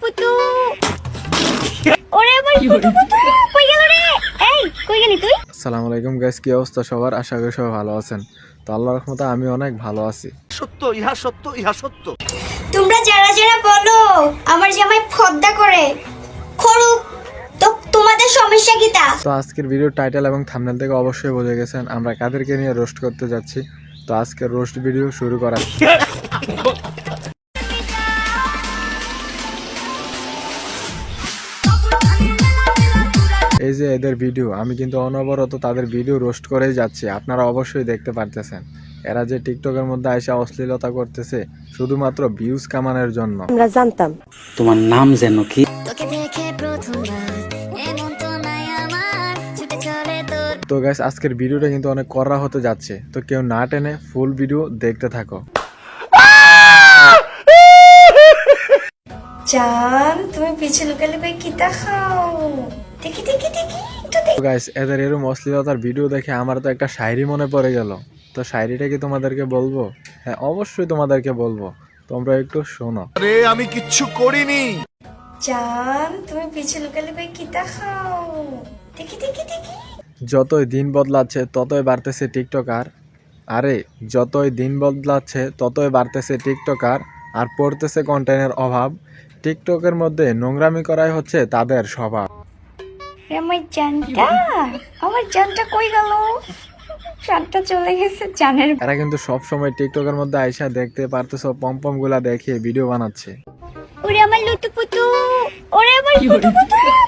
পুতু ওরে আমার পুতু পুতু কই গেল রে? এই কই গেলি তুই? আসসালামু আলাইকুম গাইস কি অবস্থা সবার? আশা করি সবাই ভালো আছেন। তো আল্লাহর রহমতে আমি অনেক ভালো আছি। সত্য ইহা সত্য ইহা সত্য। তোমরা যারা যারা বলো আমার জামাই ফদ্দা করে। খরুক তো তোমাদের সমস্যা কি তা? তো আজকের ভিডিও টাইটেল এবং থাম্বনেল থেকে অবশ্যই বুঝে গেছেন আমরা কাদেরকে নিয়ে রোস্ট করতে যাচ্ছি। তো আজকের রোস্ট ভিডিও শুরু করা এই যে এদের ভিডিও আমি কিন্তু অনবরত তাদের ভিডিও রোস্ট করেই যাচ্ছি আপনারা অবশ্যই দেখতে পারতেছেন। এরা যে টিকটকের মধ্যে এসে অশ্লীলতা করতেছে শুধুমাত্র ভিউজ কামানোর জন্য। আমরা জানতাম। তোমার নাম যেন কি? তো নাই আমার ছুটে চলে তোর। তো গাইস আজকের ভিডিওটা কিন্তু অনেক কড়া হতে যাচ্ছে তো কেউ না টেনে ফুল ভিডিও দেখতে থাকো। জান তুমি পিছে লুকালে ভাই কিতা গাইস এদের এরম অশ্লীলতার ভিডিও দেখে আমার তো একটা শায়রি মনে পড়ে গেল। তো শায়রিটা কি তোমাদেরকে বলব? হ্যাঁ অবশ্যই তোমাদেরকে বলব। তোমরা একটু শোনো। আরে আমি কিচ্ছু করিনি। জান তুমি ভাই কিতা খাও দেখি দেখি দেখি। যতই দিন বদলাচ্ছে ততই বাড়তেছে টিকটকার। আরে যতই দিন বদলাচ্ছে ততই বাড়তেছে টিকটকার। আর পড়তেছে কন্টেন্টের অভাব। টিকটকের মধ্যে নোংরামি করাই হচ্ছে তাদের স্বভাব। আমার জানটা? আমার জানটা কই গেল? জানটা চলে গেছে জানের এরা কিন্তু সব সময় টিকটকের মধ্যে আইসা দেখতে পারতেছো পম্পমগুলা দেখিয়ে ভিডিও বানাচ্ছে। ওরে আমার লুতু পুতু ওরে আমার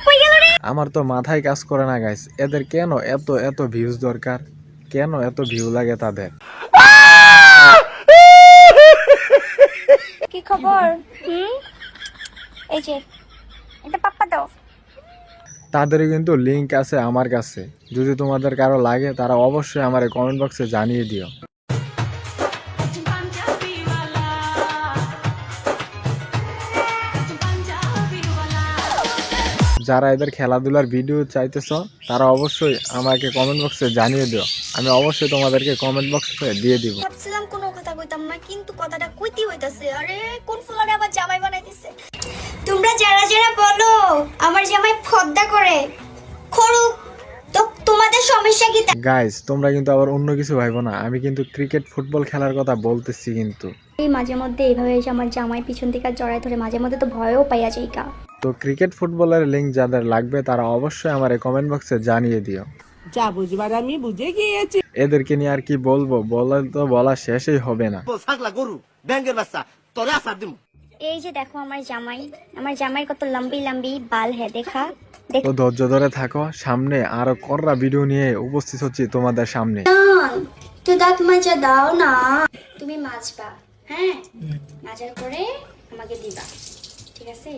কই গেল রে? আমার তো মাথায় কাজ করে না গাইস এদের কেন এত এত ভিউজ দরকার? কেন এত ভিউ লাগে তাদের? কি খবর? হুম? এই যে এটা পাপ্পা দাও। তাদের কিন্তু লিংক আছে আমার কাছে। যদি তোমাদের কারও লাগে, তারা অবশ্যই আমার কমেন্ট বক্সে জানিয়ে দিও। যারা এদের খেলাধুলার ভিডিও চাইতেছ, তারা অবশ্যই আমাকে কমেন্ট বক্সে জানিয়ে দিও। আমি অবশ্যই তোমাদেরকে কমেন্ট বক্সে দিয়ে দিব। ভাবছিলাম কথা কইতাম না, কিন্তু কথাটা হইতাছে। আরে, কোন ফুলারে আবার জামাই বানাইতেছে? তোমরা যারা যারা বলো, আমার জামাই ফদ্দা করে। খরুক তো তোমাদের সমস্যা কি গাইস তোমরা কিন্তু আবার অন্য কিছু ভাইবো না। আমি কিন্তু ক্রিকেট ফুটবল খেলার কথা বলতেছি কিন্তু। এই মাঝে মধ্যে এইভাবে এসে আমার জামাই পিছন থেকে জড়ায় ধরে মাঝে মধ্যে তো ভয়ও পাইয়া যাই গা তো ক্রিকেট ফুটবলের লিঙ্ক যাদের লাগবে তারা অবশ্যই আমার কমেন্ট বক্সে জানিয়ে দিও। যা বুঝবার আমি বুঝে গিয়েছি। এদেরকে নিয়ে আর কি বলব? বলে তো বলা শেষই হবে না। ছাগলা গরু ব্যাঙ্গের বাচ্চা তোরে আসার দিম। এই যে দেখো আমার জামাই। আমার জামাই কত লম্বি লম্বি বাল হ্যাঁ দেখা দেখ। তো ধৈর্য ধরে থাকো। সামনে আরও কররা ভিডিও নিয়ে উপস্থিত হচ্ছি তোমাদের সামনে। তো দাঁত মাজা দাও না। তুমি মাজবা হ্যাঁ? মাজার করে আমাকে দিবা ঠিক আছে?